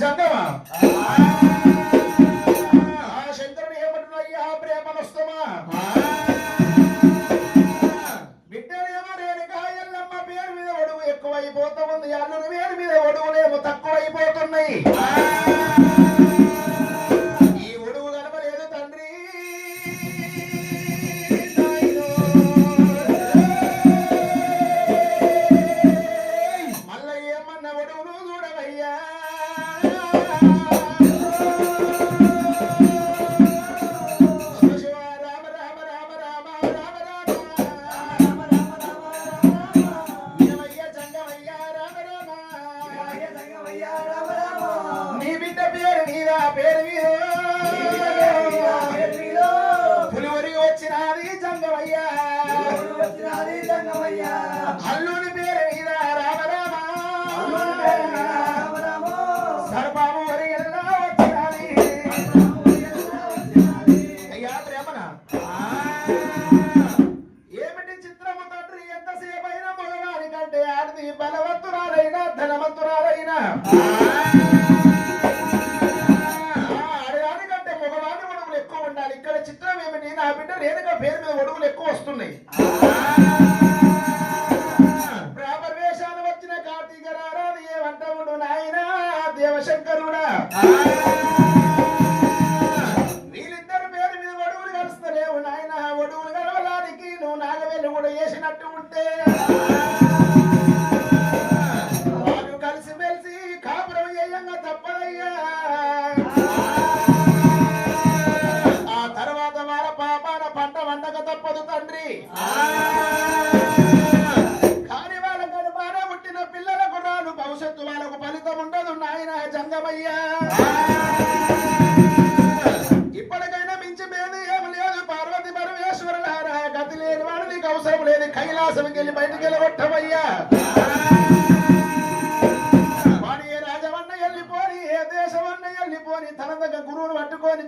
జంగమా? ఆ శంకరుడు ఏమంటున్నా అయ్యా ప్రేమనస్తమా? బిడ్డలేమో రేణుగా ఎల్లమ్మ పేరు మీద ఒడువు ఎక్కువైపోతూ ఉంది. అల్లుడు పేరు మీద ఒడువులేమో తక్కువైపోతున్నాయి. పేరు నీదా పేరు మీద. పులివరి వచ్చినది జంగమయ్యా. అల్లుని దేవశంకరుడా?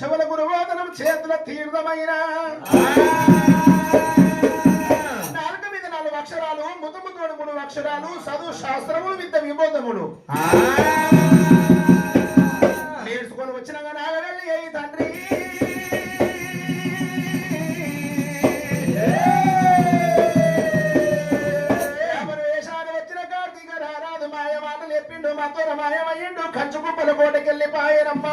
చెవుల గురువాదనం చేతుల తీర్థమైన. నాలుగు మీద నాలుగు అక్షరాలు ముతము తోడు మూడు అక్షరాలు చదువు శాస్త్రములు విద్య విబోధములు. నేర్చుకొని వచ్చిన నాగవెళ్ళి అయ్యి తండ్రి. మాయవాటలు ఎప్పిండు మధుర మాయమయ్యిండు కంచు గుప్పల కోటకెళ్ళి పాయరమ్మా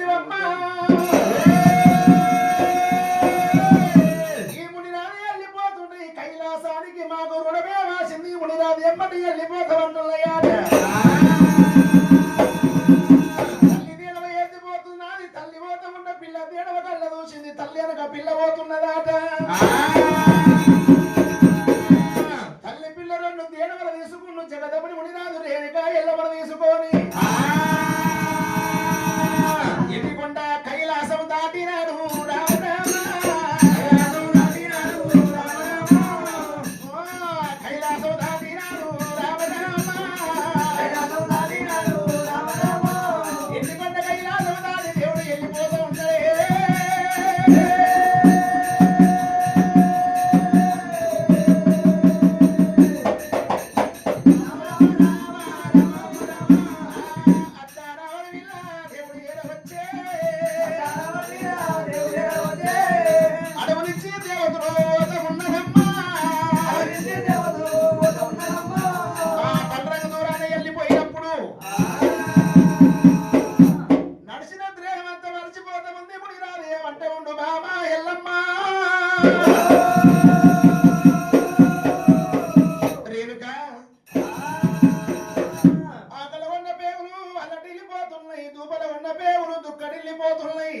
se vai దూపల ఉన్న పేవులు దుక్కడిల్లిపోతున్నాయి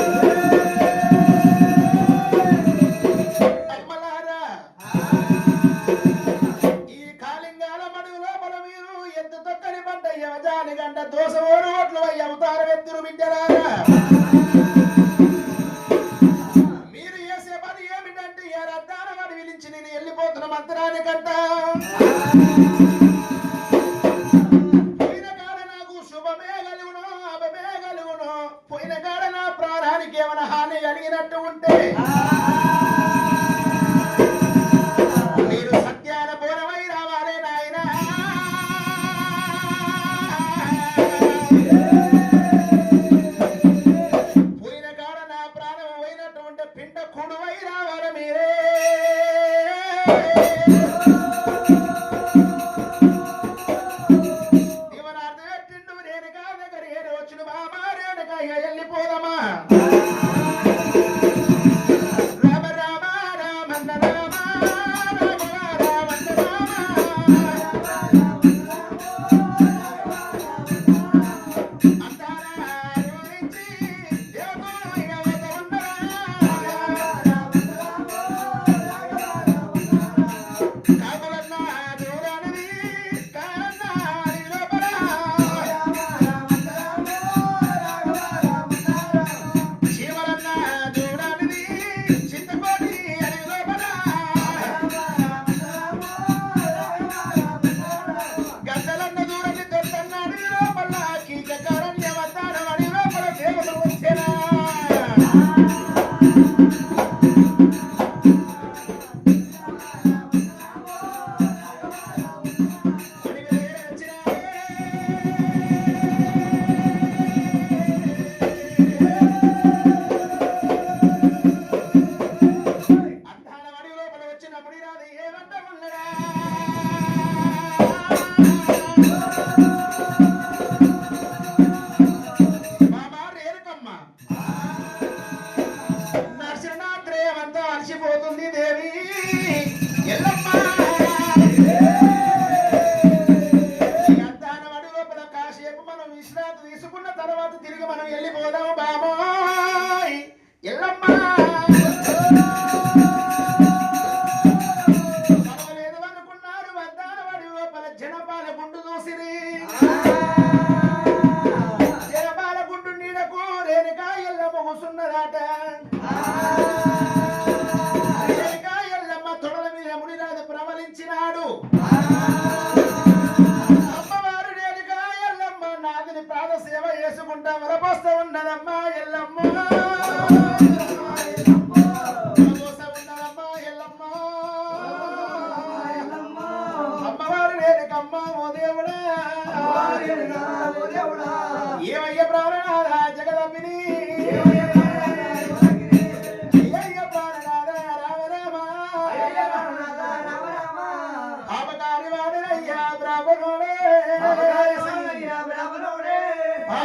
అవతారం ఎత్తురు బిడ్డలారా.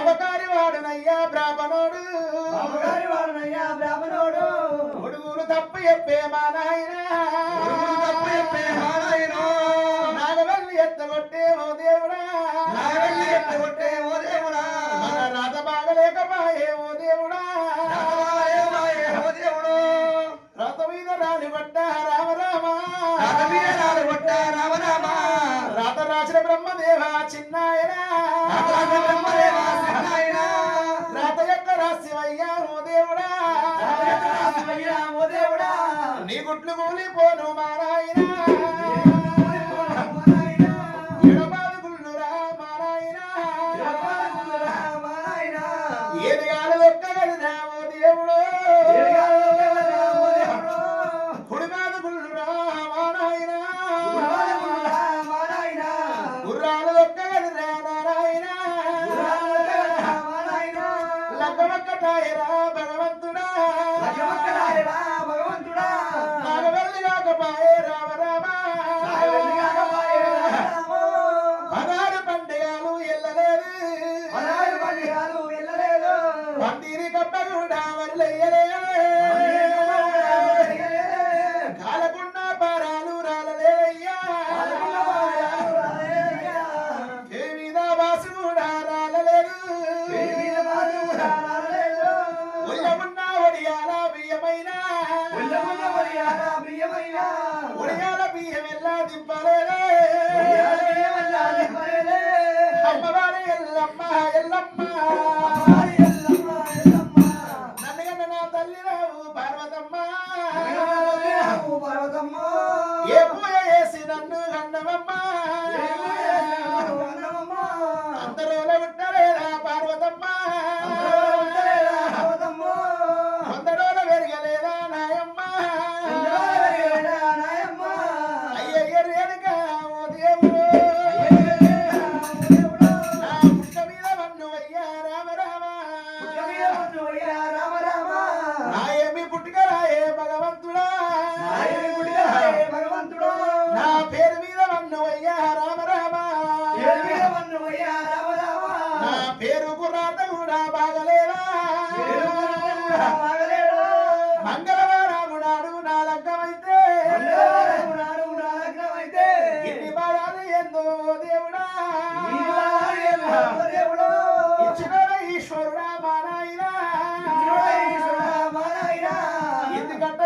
బాబకారి వాడునయ్యా బ్రాహ్మణోడు. బాబకారి వాడునయ్యా బ్రాహ్మణోడు. కొడుగులు తప్పు చెప్పే మా నాయన తప్పు చెప్పే మా నాయన నాగవల్లి ఎత్తగొట్టే ఓ దేవుడా. నాగవల్లి ఎత్తగొట్టే ఓ దేవుడా. రాత బాగలేకపాయే ఓ దేవుడా. రథ మీద రాని పట్ట రామ రామ. రథ మీద రాని పట్ట రామ రాత రాసిన బ్రహ్మదేవ చిన్నాయన. బ్రహ్మదేవా శివయ్య ఓ దేవుడా శివయ్య ఓ దేవుడా నీ గుట్లు మూలిపోను మారాయణ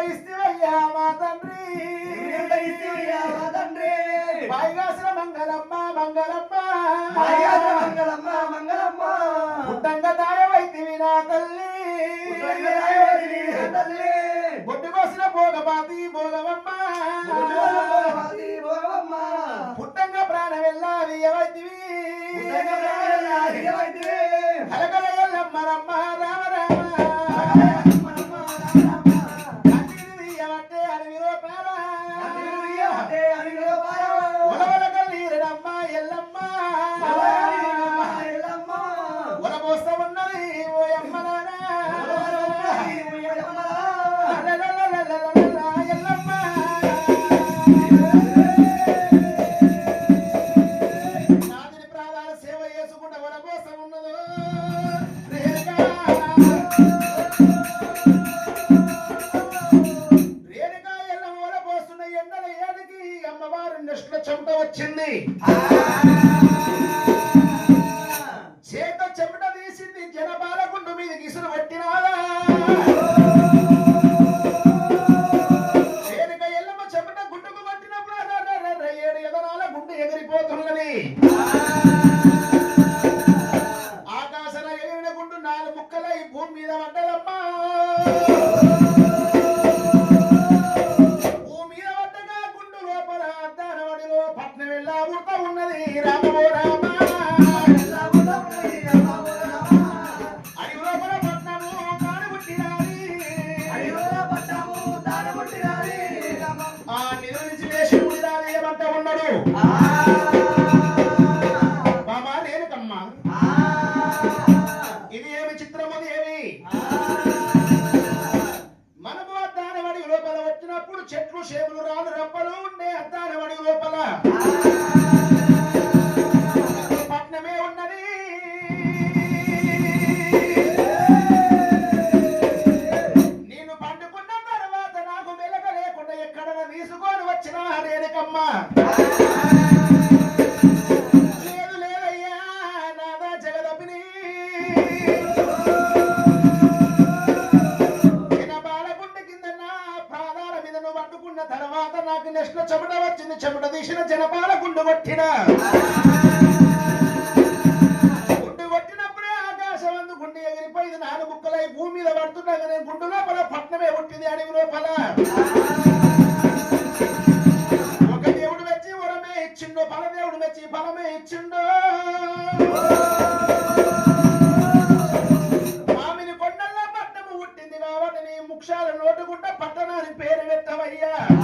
నిర్ణయిస్తేవయ్యా మా తండ్రి? నిర్ణయిస్తేవయ్యా మా తండ్రి? పైగాసిన మంగళమ్మ మంగళమ్మ. పైగాసిన మంగళమ్మ మంగళమ్మ. పుట్టంగా తాయవైతివి నా తల్లి. తల్లి. బొట్టుకోసిన భోగపాతి భోగవమ్మ. పుట్టంగా ప్రాణ వెళ్ళాలి ఎవైతివి కలకల ఎల్లమ్మ రమ్మ రామ పట్టణానికి పేరు